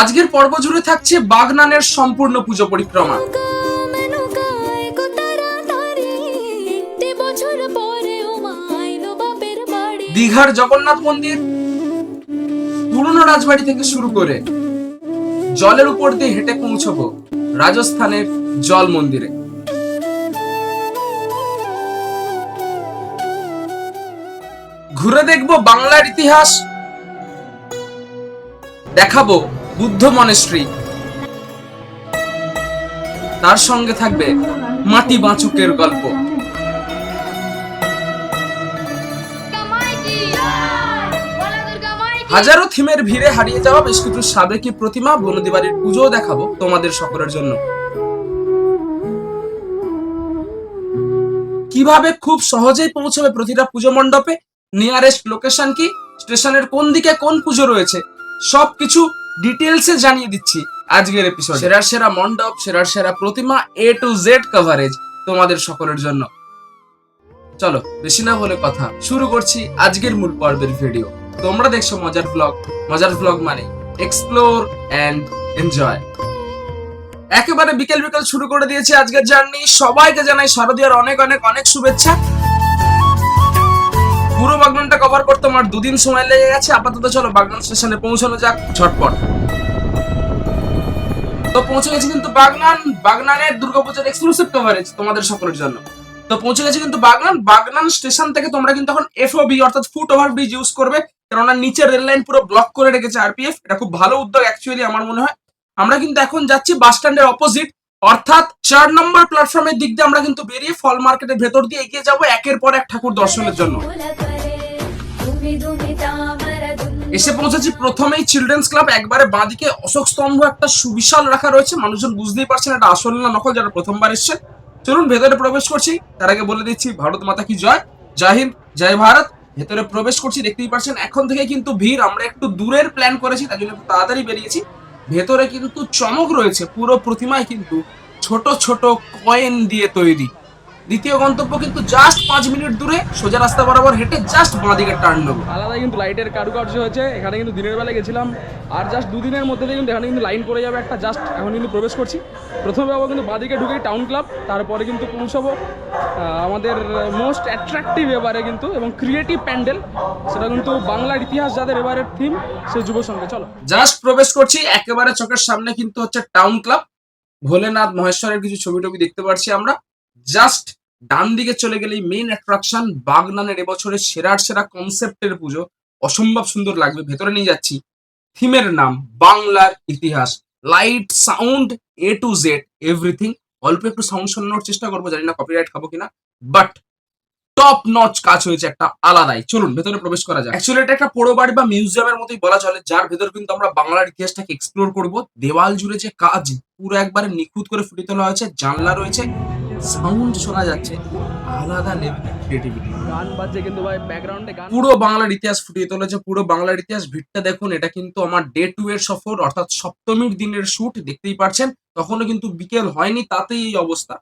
আজকের পর্ব জুড়ে থাকছে বাগনানের সম্পূর্ণ পুজো পরিক্রমা। দীঘার জগন্নাথ মন্দির, পুরনো রাজবাড়ি থেকে শুরু করে জলের উপর দিয়ে হেঁটে পৌঁছবো রাজস্থানের জল মন্দিরে। ঘুরে দেখব বাংলার ইতিহাস, দেখাবো বুদ্ধ মনেশ্রী। তার সঙ্গে থাকবে মাটি বাঁচুকের গল্প। হাজারো থিমের ভিড়ে হারিয়ে যাওয়া বেশ কিছু সাবেকি প্রতিমা বনদী বাড়ির পুজোও দেখাবো তোমাদের সকলের জন্য। কীভাবে খুব সহজেই পৌঁছবে প্রতিটা পুজো মণ্ডপে? নিয়ারেস্ট লোকেশন কি? স্টেশনের কোন দিকে কোন পুজো রয়েছে? সবকিছু ডিটেলসে জানিয়ে দিচ্ছি আজকের এপিসোড সেরার সেরা মণ্ডপ সেরার সেরা প্রতিমা এ টু জেড কভারেজ তোমাদের সকলের জন্য। চলো, বেশি না বলে কথা। শুরু করছি আজকের মূল পর্বের ভিডিও তোমরা দেখছ মজার ব্লগ মজার ব্লগ মানে এক্সপ্লোর এন্ড এনজয় একেবারে বিকেল বিকেল শুরু করে দিয়েছি আজকের জার্নি সবাইকে জানাই শারদীয়ার অনেক অনেক অনেক শুভেচ্ছা। পুরো বাগনানটা কভার করতে আমার দুদিন সময় লেগে গেছে। আপাতত চলো বাগনান স্টেশনে পৌঁছানো যাক, ঝটপট। তো পৌঁছে গেছি কিন্তু বাগনান, বাগনানের দুর্গাপূজার এক্সক্লুসিভ কভারেজ তোমাদের সকলের জন্য। তো পৌঁছে গেছি কিন্তু বাগনান বাগনান স্টেশন থেকে তোমরা কিন্তু এখন এফ এফওবি অর্থাৎ ফুট ওভার ব্রিজ ইউজ করবে। কেননা নিচে রেল লাইন পুরো ব্লক করে রেখেছে আরপিএফ এটা খুব ভালো উদ্যোগ অ্যাকচুয়ালি আমার মনে হয়। আমরা কিন্তু এখন যাচ্ছি বাস স্ট্যান্ডের অপোজিট অর্থাৎ চার নম্বর প্ল্যাটফর্মের দিক দিয়ে আমরা কিন্তু বেরিয়ে ফল মার্কেটের ভেতর দিয়ে এগিয়ে যাব একের পর এক ঠাকুর দর্শনের জন্য। এসে পৌঁছেছি প্রথমেই চিলড্রেন্স ক্লাব একবারে বাঁদিকে অশোক স্তম্ভ একটা সুবিশাল রাখা রয়েছে। মানুষজন বুঝতেই পারছেন এটা আসল না নকল যারা প্রথমবার এসছেন চলুন ভেতরে প্রবেশ করছি। তার আগে বলে দিচ্ছি, ভারত মাতা কি জয়? জয় হিন্দ, জয় ভারত। ভেতরে প্রবেশ করছি, দেখতেই পারছেন, এখন থেকে কিন্তু ভিড়। আমরা একটু দূরের প্ল্যান করেছি, তার জন্য তাড়াতাড়ি বেরিয়েছি। ভেতরে কিন্তু চমক রয়েছে পুরো প্রতিমায় কিন্তু ছোট ছোট কয়েন দিয়ে তৈরি। দ্বিতীয় গন্তব্য কিন্তু জাস্ট পাঁচ মিনিট দূরে সোজা রাস্তা বরাবর হেঁটে জাস্ট বাঁ দিকে টার্ন নেব। আলাদা কিন্তু লাইটের কারুকার্য হয়েছে। এখানে কিন্তু দিনের বেলা গেছিলাম। আর জাস্ট দুদিনের মধ্যে কিন্তু এখানে কিন্তু লাইন পড়ে যাবে একটা। জাস্ট এখন কিন্তু প্রবেশ করছি। প্রথমে যাব কিন্তু বাদিকে ঢুকেই টাউন ক্লাব তারপরে কিন্তু পৌঁছাবো। আমাদের মোস্ট অ্যাট্রাকটিভ এবারে কিন্তু এবং ক্রিয়েটিভ প্যান্ডেল সেটা কিন্তু বাংলার ইতিহাস যাদের এবারের থিম সেই যুব সঙ্গে চলো। জাস্ট প্রবেশ করছি একেবারে চোখের সামনে কিন্তু হচ্ছে টাউন ক্লাব ভোলেনাথ মহেশ্বরের কিছু ছবি টবি দেখতে পারছি আমরা। জাস্ট ডান দিকে চলে গেলেই মেইন অ্যাট্রাকশন বাগনানের এবছরের সেরার সেরা কনসেপ্টের পুজো। অসম্ভব সুন্দর লাগবে, ভেতরে নিয়ে যাচ্ছি। থিমের নাম বাংলার ইতিহাস। Light sound A to Z everything অল্প একটু সাউন্ড শোনানোর চেষ্টা করব, জানি না কপিরাইট খাব কিনা। বাট টপ নচ কাজ হয়েছে একটা আলাদাই। চলুন, ভেতরে প্রবেশ করা যায় অ্যাকচুয়ালি এটা একটা পোড়ো বাড়ি বা মিউজিয়ামের মতোই বলা চলে, যার ভেতর কিন্তু আমরা বাংলার ইতিহাসটাকে এক্সপ্লোর করব। দেওয়াল জুড়ে যে কাজ পুরো একবারে নিখুঁত করে ফুটিয়ে তোলা হয়েছে, জানলা রয়েছে। সাউন্ড শোনা যাচ্ছে আলাদা লেভেলের ক্রিয়েটিভিটি গান বাজছে কিন্তু ভাই ব্যাকগ্রাউন্ডে গান পুরো বাংলার ইতিহাস ফুটিয়ে তুলেছে পুরো বাংলার ইতিহাস ভিড়টা দেখুন এটা কিন্তু আমার ডে টু এর সফর অর্থাৎ সপ্তমীর দিনের শুট দেখতেই পারছেন। তখনও কিন্তু বিকেল হয়নি তাতেই এই অবস্থা।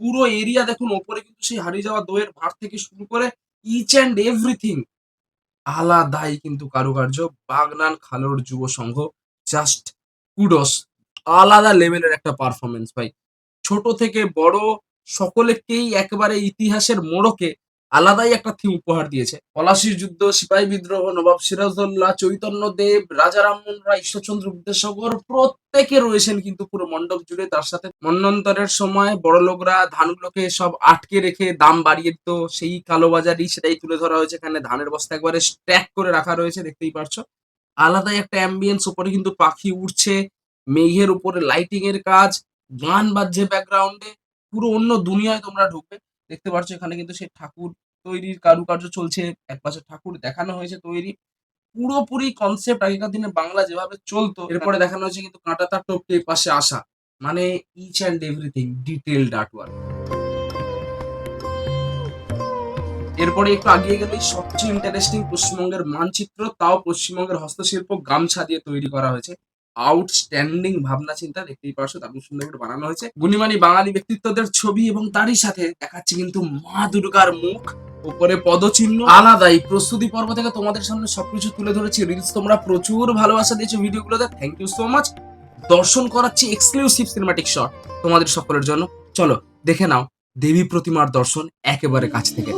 পুরো এরিয়া দেখুন ওপরে কিন্তু সেই হারিয়ে যাওয়া দইয়ের ভার থেকে শুরু করে ইচ অ্যান্ড এভরিথিং আলাদাই কিন্তু কারুকার্য বাগনান খালোর যুব সংঘ জাস্ট কুডস আলাদা লেভেলের একটা পারফরমেন্স ভাই। ছোট থেকে বড় সকলেকেই একেবারে ইতিহাসের মোড়কে আলাদাই একটা থিম উপহার দিয়েছে। পলাশির যুদ্ধ, সিপাহী বিদ্রোহ, নবাব সিরাজউদ্দৌলা, চৈতন্য দেব, রাজা রামমোহন রায়, ঈশ্বরচন্দ্র বিদ্যাসাগর প্রত্যেকে রয়েছেন কিন্তু পুরো মণ্ডপ জুড়ে। তার সাথে মন্নন্তরের সময় বড় লোকরা ধানগুলোকে সব আটকে রেখে দাম বাড়িয়ে দিত। সেই কালোবাজারি সেটাই তুলে ধরা হয়েছে। এখানে ধানের বস্তা একবারে স্ট্যাক করে রাখা রয়েছে, দেখতেই পারছ। আলাদাই একটা অ্যাম্বিয়েন্স উপরে কিন্তু পাখি উড়ছে, মেঘের উপরে লাইটিং এর কাজ, গান বাজছে ব্যাকগ্রাউন্ডে পুরো অন্য দুনিয়ায় তোমরা ঢুকবে। দেখতে পাচ্ছ এখানে কিন্তু সেই ঠাকুর তৈরির কারুকার্য চলছে। এক পাশে ঠাকুর দেখানো হয়েছে তৈরি। পুরোপুরি কনসেপ্ট আগেকার দিনে বাংলা যেভাবে চলতো এরপরে দেখানো হয়েছে কিন্তু কাঁটা তার টপকে পাশে আসা। মানে each and everything detailed artwork এরপরে একটু আগিয়ে গেলেই সবচেয়ে ইন্টারেস্টিং পশ্চিমবঙ্গের মানচিত্র তাও পশ্চিমবঙ্গের হস্তশিল্প গামছা দিয়ে তৈরি করা হয়েছে। আউটস্ট্যান্ডিং ভাবনা চিন্তা দেখতেই পারছ দারুণ সুন্দর করে বানানো হয়েছে। গুণিমানি বাঙালি ব্যক্তিত্বদের ছবি এবং তারই সাথে দেখাচ্ছে কিন্তু মা দুর্গার মুখ, উপরে পদচিহ্ন। আলাদাই প্রস্তুতি পর্ব থেকে তোমাদের সামনে সবকিছু তুলে ধরেছি। রিলস তোমরা প্রচুর ভালোবাসা দিয়েছ ভিডিওগুলোতে। থ্যাংক ইউ সো মাচ দর্শন করাচ্ছি এক্সক্লুসিভ সিনেমাটিক শট তোমাদের সকলের জন্য। চলো, দেখে নাও, দেবী প্রতিমার দর্শন একেবারে কাছ থেকে।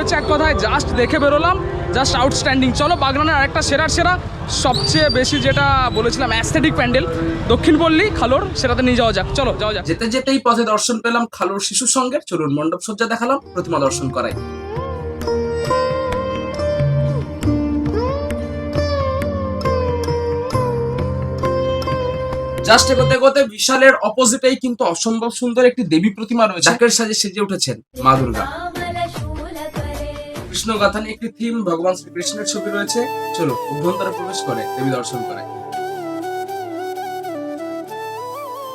হয়েছে এক কথায় জাস্ট দেখে বেরোলাম জাস্ট আউটস্ট্যান্ডিং চলো বাগনানের আরেকটা সেরার সেরা সবচেয়ে বেশি যেটা বলেছিলাম অ্যাস্থেটিক প্যান্ডেল দক্ষিণ পল্লী খালোর সেটাতে নিয়ে যাওয়া যাক। চলো যাওয়া যাক। যেতে যেতেই পথে দর্শন পেলাম খালুর শিশু সঙ্গে চলুন মণ্ডপ সজ্জা দেখালাম প্রতিমা দর্শন করাই। জাস্ট এগোতে এগোতে বিশালের অপোজিটেই কিন্তু অসম্ভব সুন্দর একটি দেবী প্রতিমা রয়েছে। ডাকের সাজে সেজে উঠেছেন মা দুর্গা। কৃষ্ণগাথান একটি থিম ভগবান শ্রীকৃষ্ণের ছবি রয়েছে। চলো, অভ্যন্তরে প্রবেশ করে, দেবী দর্শন করে।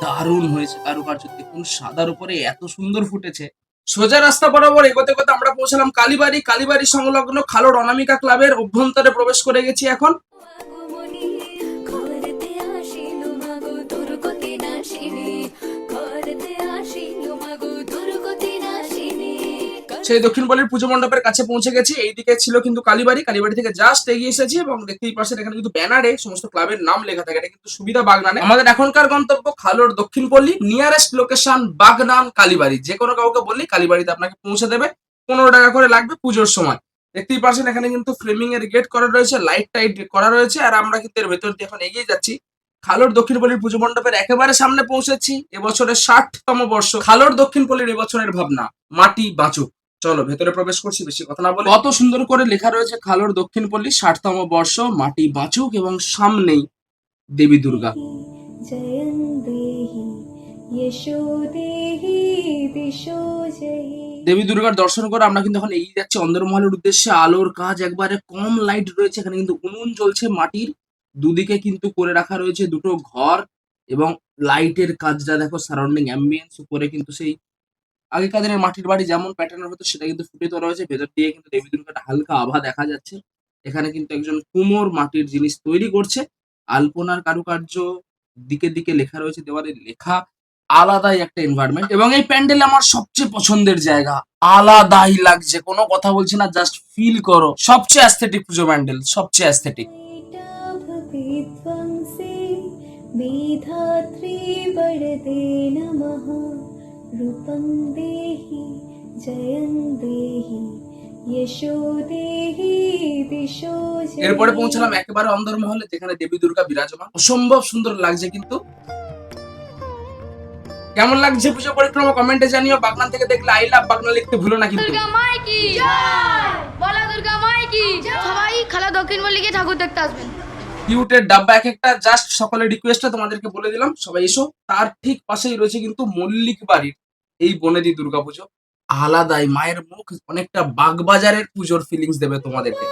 দারুণ হয়েছে কারুকার্য দেখুন সাদার উপরে এত সুন্দর ফুটেছে। সোজা রাস্তা বরাবর এগোতে এগোতে আমরা পৌঁছলাম কালীবাড়ি। কালীবাড়ি সংলগ্ন খালোর অনামিকা ক্লাবের অভ্যন্তরে প্রবেশ করে গেছি এখন। সেই দক্ষিণ বলির পুজো মণ্ডপের কাছে পৌঁছে গেছি। এইদিকে ছিল কিন্তু কালীবাড়ি। কালীবাড়ি থেকে জাস্ট এগিয়ে এসেছি এবং দেখতেই পাচ্ছেন এখানে কিন্তু ব্যানারে সমস্ত ক্লাবের নাম লেখা থাকে। এটা কিন্তু সুবিধা বাগনানে। আমাদের এখনকার গন্তব্য খালোর দক্ষিণ পল্লী নিয়ারেস্ট লোকেশন বাগনান কালীবাড়ি। যে কোনো কাউকে বললি কালীবাড়িতে আপনাকে পৌঁছে দেবে। পনেরো টাকা করে লাগবে পুজোর সময়। দেখতেই পাচ্ছেন এখানে কিন্তু ফ্রেমিং এর গেট করা রয়েছে লাইট টাইট করা রয়েছে আর আমরা কিন্তু এর ভেতর দিয়ে এখন এগিয়ে যাচ্ছি। খালোর দক্ষিণ পল্লীর পুজো মণ্ডপের একেবারে সামনে পৌঁছেছি। এবছরের ষাটতম বর্ষ। খালোর দক্ষিণ পল্লীর এবছরের ভাবনা, মাটি বাঁচুক। চলো ভেতরে প্রবেশ করছি বেশি কথা না বলে। কত সুন্দর করে লেখা রয়েছে খালোর দক্ষিণ পল্লী ষাটতম বর্ষ মাটি বাঁচুক এবং সামনেই দেবী দুর্গা। দেবী দুর্গার দর্শন করে আমরা কিন্তু এখন এগিয়ে যাচ্ছি অন্দরমহলের উদ্দেশ্যে। আলোর কাজ একবারে কম লাইট রয়েছে এখানে কিন্তু উনুন জ্বলছে মাটির। দুদিকে কিন্তু করে রাখা রয়েছে দুটো ঘর এবং লাইটের কাজটা দেখো সারাউন্ডিং অ্যাম্বিয়েন্স উপরে কিন্তু সেই আগেকার দিনের মাটির বাড়ি যেমন প্যাটার্নের হতো, সেটা কিন্তু ফুটে তোলা হয়েছে। ভেতর দিয়ে কিন্তু দেবী দুর্গাটা হালকা আভা দেখা যাচ্ছে। এখানে কিন্তু একজন কুমোর মাটির জিনিস তৈরি করছে। আলপনার কারুকার্য দিকে দিকে লেখা রয়েছে, দেওয়ালে লেখা, আলাদাই একটা এনভায়রনমেন্ট এবং এই প্যান্ডেল আমার সবচেয়ে পছন্দের জায়গা। আলাদাই লাগছে, কোনো কথা বলছি না জাস্ট ফিল করো। সবচেয়ে অ্যাস্থেটিক পুজো প্যান্ডেল, সবচেয়ে অ্যাস্থেটিক বিধাত্রী নমঃ रूपं देहि जयं देहि यशो देहि दिशो जयि এরপরে পৌঁছালাম একেবারে অন্দরমহলে যেখানে দেবী দুর্গা বিরাজমান অসম্ভব সুন্দর লাগছে কিন্তু কেমন লাগছে পুজো পরিক্রমা কমেন্টে জানিও বাগনান থেকে দেখলে আই লাভ বাগনা লিখতে ভুলো না কিন্তু দুর্গা মাই কি বলা দুর্গা মাই কি সবাই খালা দক্ষিণ মল্লিকে ঠাকুর দেখতে আসবেন কিউটের ডাব্বা এক একটা জাস্ট সকলের রিকোয়েস্টটা তোমাদেরকে বলে দিলাম সবাই এসো তার ঠিক পাশেই রয়েছে কিন্তু মল্লিক বাড়ির এই বনেদি দুর্গাপুজো আলাদাই, মায়ের মুখ অনেকটা বাগবাজারের পুজোর ফিলিংস দেবে তোমাদেরকে।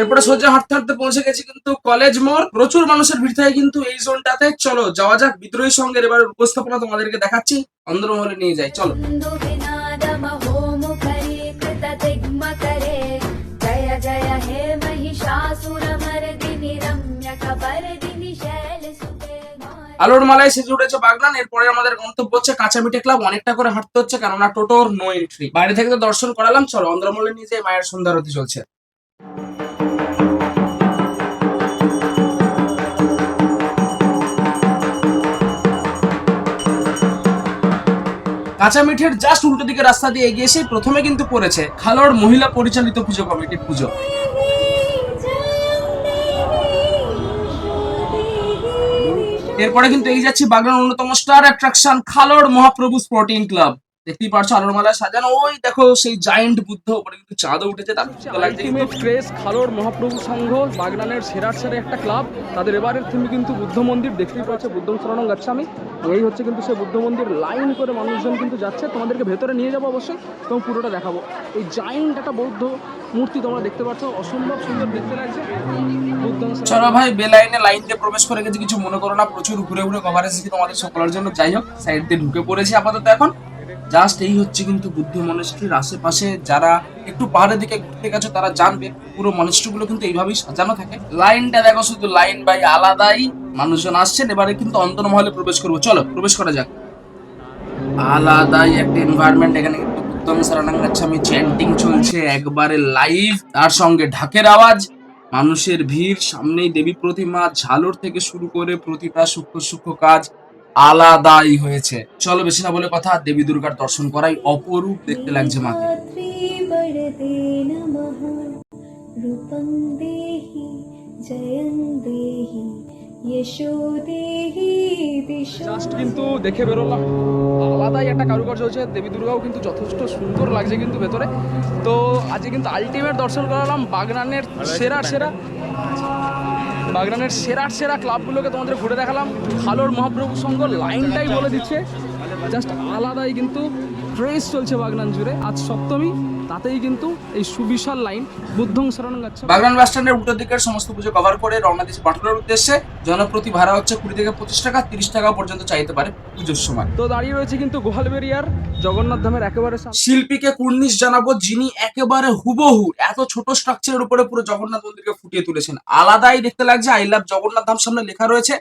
এরপরে সোজা হাঁটতে হাঁটতে পৌঁছে গেছি কিন্তু কলেজ মোড়। প্রচুর মানুষের ভিড় থাকে কিন্তু এই জোনটাতে চলো, যাওয়া যাক, বিদ্রোহী সঙ্গের এবার উপস্থাপনা তোমাদেরকে দেখাচ্ছি। অন্দরমহলে নিয়ে যাই, চলো। আলোর মালায় সেজে উঠেছে বাগনান। এরপরে আমাদের গন্তব্য হচ্ছে কাঁচা মিঠে ক্লাব। অনেকটা করে হাঁটতে হচ্ছে, কেননা টোটোর নো এন্ট্রি বাইরে থেকে তো দর্শন করালাম। চলো অন্দরমহলে নিয়ে যাই, মায়ের সন্ধ্যারতি চলছে। কাঁচা মিঠের জাস্ট উল্টো দিকে রাস্তা দিয়ে এগিয়ে এসে প্রথমে কিন্তু পড়েছে খালোর মহিলা পরিচালিত পুজো কমিটির পুজো। এরপরে কিন্তু এই যাচ্ছি বাগড়ার অন্যতম star attraction Khalore Mahaprabhu sporting club দেখতেই পারছ আলোর মালায় সাজানো। ওই দেখো সেই জায়েন্ট বুদ্ধ উপরে কিন্তু চাঁদও উঠেছে তার। আলটিমেট ক্রেস খালোর মহাপ্রভু সংঘ বাগনানের সেরার সেরা একটা ক্লাব তাদের এবারের থিম কিন্তু বুদ্ধ মন্দির দেখতেই পাচ্ছে বুদ্ধম শরণম যাচ্ছে আমি এই হচ্ছে কিন্তু সেই বুদ্ধ মন্দির লাইন করে মানুষজন কিন্তু যাচ্ছে। তোমাদেরকে ভেতরে নিয়ে যাব অবশ্যই এবং পুরোটা দেখাবো। এই জায়েন্ট একটা বৌদ্ধ মূর্তি তোমরা দেখতে পাচ্ছ অসম্ভব সুন্দর দেখতে লাগছে। চলো ভাই বেলাইনে লাইন দিয়ে প্রবেশ করে গেছি কিছু মনে করো না প্রচুর ঘুরে ঘুরে কভারেজ তোমাদের সকলের জন্য। যাই হোক সাইড দিয়ে ঢুকে পড়েছি আপাতত এখন। জাস্ট এই হচ্ছে কিন্তু বুদ্ধ মনস্ট্রির আশেপাশে যারা একটু পাহাড়ের দিকে ঘুরতে গেছো, তারা জানবে পুরো মনস্ট্রি গুলো কিন্তু এইভাবেই সাজানো থাকে। লাইনটা দেখো, শুধু লাইন বাই আলাদাই মানুষজন আসছেন, এবারে কিন্তু অন্তর্মহলে প্রবেশ করব। চলো, প্রবেশ করা যাক। আলাদাই একটা এনভায়রনমেন্ট এখানে কিন্তু বুদ্ধম সারানাঙ্গাচ্ছামি চ্যান্টিং চলছে, একবারে লাইভ তার সঙ্গে ঢাকের আওয়াজ। মানুষের ভিড়, সামনেই দেবী প্রতিমা, ঝালর থেকে শুরু করে প্রতিটা সূক্ষ্ম সূক্ষ্ম কাজ। আলাদাই হয়েছে। চলো বেশি না বলে কথা দেবী দুর্গার দর্শন করাই অপরূপ দেখতে লাগছে মাকে। দেহি জয়ং জাস্ট কিন্তু দেখে বেরোলাম। আলাদাই একটা কারুকার্য হয়েছে। দেবী দুর্গাও কিন্তু যথেষ্ট সুন্দর লাগছে কিন্তু ভেতরে। তো আজকে কিন্তু আলটিমেট দর্শন করালাম বাগনানের সেরা সেরা। বাগনানের সেরা সেরা ক্লাবগুলোকে তোমাদের ঘুরে দেখালাম। ভালোর মহাপ্রভু সঙ্গ লাইনটাই বলে দিচ্ছে। জাস্ট আলাদাই কিন্তু ক্রেজ চলছে বাগনান জুড়ে। আজ সপ্তমী। তাতেই কিন্তু এই সুবিশাল লাইন বুদ্ধং শরণ যাচ্ছে বাগনান বাস স্ট্যান্ডের উত্তর দিকের সমস্ত পুজো কভার করে রওনা দিয়েছে পাটুলার উদ্দেশ্যে। জনপ্রতি ভাড়া হচ্ছে কুড়ি থেকে পঁচিশ টাকা তিরিশ টাকা পর্যন্ত চাইতে পারে পুজোর সময়। তো দাঁড়িয়ে রয়েছে কিন্তু গোহালবেরিয়ার জগন্নাথ ধামের একেবারে শিল্পীকে কুর্নিশ জানাব যিনি একেবারে হুবহু এত ছোট স্ট্রাকচারের উপরে পুরো জগন্নাথ মন্দিরকে ফুটিয়ে তুলেছেন। আলাদাই দেখতে লাগছে আই লাভ জগন্নাথ ধাম সামনে লেখা রয়েছে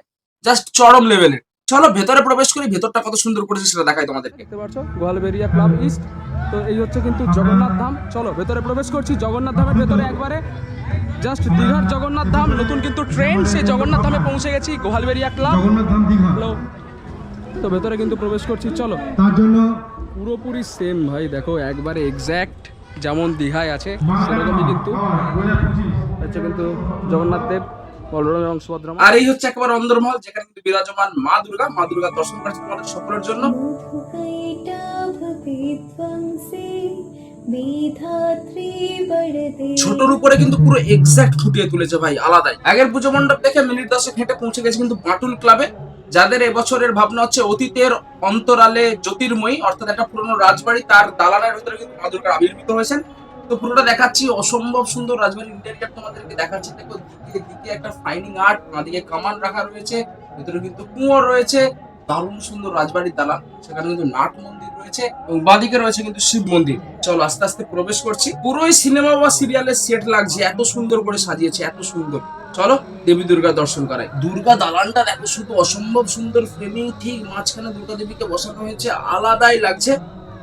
জাস্ট চরম লেভেলের চলো ভেতরে প্রবেশ করি ভেতরটা কত সুন্দর করেছে সেটা দেখাই তোমাদেরকে। দেখতে পাচ্ছ গোয়ালবেরিয়া ক্লাব ইস্ট তো এই হচ্ছে কিন্তু জগন্নাথ ধাম। চলো ভেতরে প্রবেশ করছি জগন্নাথ ধামের ভেতরে একবারে। জাস্ট দীঘার জগন্নাথ ধাম নতুন কিন্তু ট্রেন সেই জগন্নাথ ধামে পৌঁছে গেছি গোহালবেরিয়া ক্লাব। হ্যালো তো ভেতরে কিন্তু প্রবেশ করছি চলো। তার জন্য পুরোপুরি সেম ভাই দেখো একবারে এক্স্যাক্ট যেমন দীঘায় আছে সেরকমই কিন্তু হচ্ছে কিন্তু জগন্নাথ দেব। আর এই হচ্ছে একবার অন্দরমহল যেখানে কিন্তু বিরাজমান মা দুর্গা। মা দুর্গা দর্শন করেছে তোমাদের সকলের জন্য। ছোটর উপরে কিন্তু পুরো এক্সাক্ট ফুটিয়ে তুলেছে ভাই আলাদাই। আগের পুজো মণ্ডপ দেখে মিনিট দশেক হেঁটে পৌঁছে গেছে কিন্তু বাটুল ক্লাবে যাদের এবছরের ভাবনা হচ্ছে অতীতের অন্তরালে জ্যোতির্ময়ী অর্থাৎ একটা পুরনো রাজবাড়ি তার দালানের ভিতরে কিন্তু মা দুর্গা আবির্ভূত হয়েছেন। তো পুরোটা দেখাচ্ছি, অসম্ভব সুন্দর রাজবাড়ির ইন্টেরিয়ার তোমাদেরকে দেখাচ্ছি। দেখো, দিকে একটা ফাইনিং আর্ট দিকে কামান রাখা রয়েছে, ভিতরে কিন্তু কুঁয়ো রয়েছে, দারুণ সুন্দর রাজবাড়ির দালান সেখানে কিন্তু নাট মন্দির রয়েছে এবং রয়েছে কিন্তু শিব মন্দির। আস্তে আস্তে প্রবেশ করছি। পুরোই সিনেমা বা সিরিয়ালের সেট লাগছে, এত সুন্দর করে সাজিয়েছে, এত সুন্দর। চলো, দেবী দুর্গা দর্শন করাই। দুর্গা দালানটা দেখো শুধু অসম্ভব সুন্দর ফ্রেমিং ঠিক মাঝখানে দুর্গা দেবীকে বসানো হয়েছে, আলাদাই লাগছে।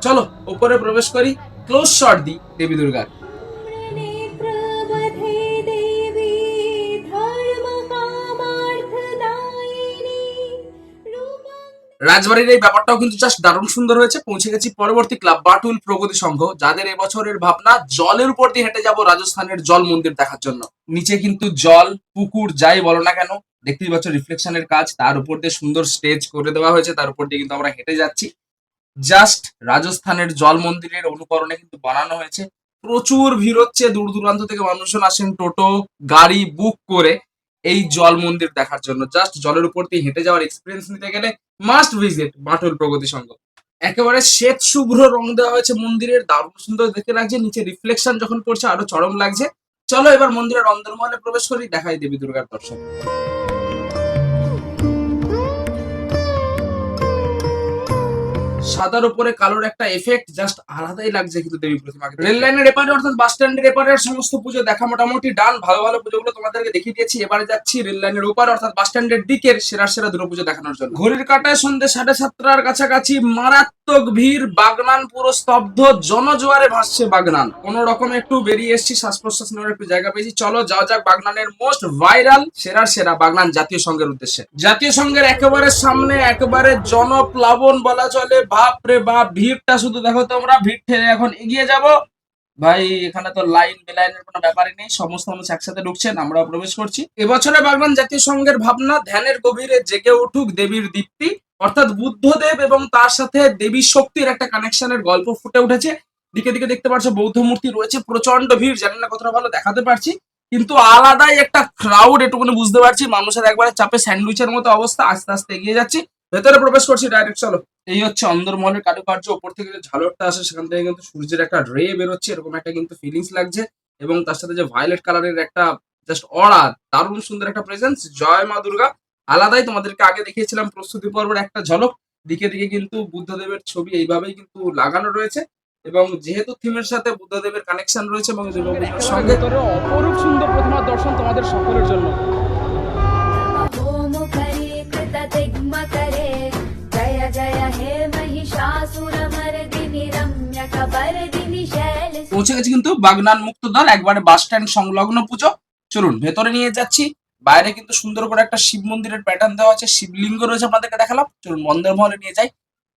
চলো, ওপরে প্রবেশ করি। ক্লোজ শট দিই দেবী দুর্গার। রাজবাড়ির এই ব্যাপারটাও কিন্তু জাস্ট দারুণ সুন্দর হয়েছে। পৌঁছে গেছি পরবর্তী ক্লাব বাটুল প্রগতি সংঘ। যাদের এবছরের ভাবনা জলের উপর দিয়ে হেঁটে যাব রাজস্থানের জল মন্দির দেখার জন্য। নিচে কিন্তু জল পুকুর যাই বলো না কেন দেখতেই পাচ্ছ রিফ্লেকশনের কাজ। তার উপর দিয়ে সুন্দর স্টেজ করে দেওয়া হয়েছে। তার উপর দিয়ে কিন্তু আমরা হেঁটে যাচ্ছি। জাস্ট রাজস্থানের জল মন্দিরের অনুকরণে কিন্তু বানানো হয়েছে। প্রচুর ভিড় হচ্ছে, দূর দূরান্ত থেকে মানুষজন আসেন, টোটো, গাড়ি বুক করে এই জল মন্দির দেখার জন্য। জাস্ট জলের উপর দিয়ে হেঁটে যাওয়ার এক্সপিরিয়েন্স নিতে গেলে মাস্ট ভিজিট বাটুল প্রগতি সংঘ। একেবারে শ্বেত শুভ্র রং দেওয়া হয়েছে মন্দিরের, দারুণ সুন্দর দেখতে লাগছে, নিচে রিফ্লেকশন যখন পড়ছে আরও চরম লাগছে। চলো এবার মন্দিরের অন্দরমহলে প্রবেশ করি, দেখাই দেবী দুর্গার দর্শন। সাদার উপরে কালোর একটা এফেক্ট জাস্ট আলাদাই লাগছে কিন্তু দেবী প্রতিমাকে রেল লাইনের এপারে অর্থাৎ বাস স্ট্যান্ডের এপারের সমস্ত পুজো দেখা মোটামুটি ডান ভালো ভালো পুজোগুলো তোমাদেরকে দেখিয়ে দিয়েছি। এবারে যাচ্ছি রেল লাইনের ওপারে, অর্থাৎ বাস স্ট্যান্ডের দিকের সেরা সেরা দুর্গাপুজো দেখানোর জন্য। ঘড়ির কাটায় সন্ধ্যে সাড়ে সাতটার কাছাকাছি মারাত্মক ভিড়, বাগনান পুরো স্তব্ধ, জনজোয়ারে ভাসছে বাগনান। কোন রকম একটু বেরিয়ে এসেছি, শ্বাস প্রশ্বাস নেওয়ার একটু জায়গা পেয়েছি। চলো, যাওয়া যাক বাগনানের মোস্ট ভাইরাল সেরার সেরা বাগনান জাতীয় সংঘের উদ্দেশ্যে। জাতীয় সংঘের একেবারে সামনে, একেবারে জনপ্লাবন বলা চলে। বাপ রে বাপ, ভিড়টা শুধু দেখো তোমরা, ভিড় ঠেলে এখন এগিয়ে যাব। ভাই, এখানে তো লাইন, বেলাইনের কোনো ব্যাপারই নেই, সমস্ত মানুষ একসাথে ঢুকছেন আমরা প্রবেশ করছি। এবছরে বাগনান জাতীয় সংঘের ভাবনা, ধ্যানের গভীরে জেগে উঠুক দেবীর দীপ্তি, অর্থাৎ বুদ্ধদেব এবং তার সাথে দেবী শক্তির একটা কানেকশনের গল্প ফুটে উঠেছে। দিকে দিকে দেখতে পাচ্ছ, বৌদ্ধ মূর্তি রয়েছে প্রচণ্ড ভিড়, জানি না কতটা ভালো দেখাতে পারছি, কিন্তু আলাদাই একটা ক্রাউড এটুকুনি বুঝতে পারছি, মানুষের একবারে চাপে স্যান্ডউইচের মতো অবস্থা, আস্তে আস্তে এগিয়ে যাচ্ছি। ভেতরে প্রবেশ করছি ডাইরেক্ট চলো। এই হচ্ছে অন্দরমহলের কারুকার্য ওপর থেকে যে ঝালরটা আসে সেখান থেকে কিন্তু সূর্যের একটা রে বেরোচ্ছে এরকম একটা কিন্তু ফিলিংস লাগছে। এবং তার সাথে যে ভায়োলেট কালারের একটা জাস্ট অড়া দারুণ সুন্দর একটা প্রেজেন্স জয় মা দুর্গা। আলাদাই তোমাদেরকে আগে দেখিয়েছিলাম প্রস্তুতি পর্বের একটা ঝলক। দিকে দিকে কিন্তু বুদ্ধদেবের ছবি এইভাবেই কিন্তু লাগানো রয়েছে। এবং যেহেতু থিমের সাথে বুদ্ধদেবের কানেকশন রয়েছে এবং সঙ্গে অপরূপ সুন্দর প্রতিমার দর্শন তোমাদের সকলের জন্য। পৌঁছে গেছি কিন্তু বাগনান মুক্তদল একবারে বাস স্ট্যান্ড সংলগ্ন পুজো। চলুন ভেতরে নিয়ে যাচ্ছি। বাইরে কিন্তু সুন্দর করে একটা শিব মন্দিরের প্যাটার্ন দেওয়া আছে শিবলিঙ্গ রয়েছে আপনাদেরকে দেখালাম। চলুন মন্দির মহলে নিয়ে যাই।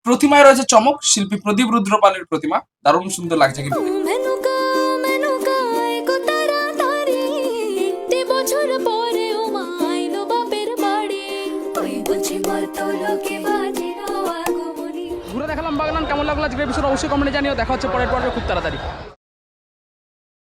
প্রতিমায় রয়েছে চমক শিল্পী প্রদীপ রুদ্রপালের প্রতিমা। দারুণ সুন্দর লাগছে কিন্তু। মেনুকা মেনুকা একো তাড়াতাড়ি। তে বছর পরে ও মাইলো বাপের বাড়ি। তুই বুঝি মতো লোকে বাজিরো আগমনী। ঘুরে দেখালাম বাগান কেমন লাগল আজকের বিষয়ে অবশ্যই কমেন্টে জানিও। দেখা হচ্ছে পরের পর্বে খুব তাড়াতাড়ি।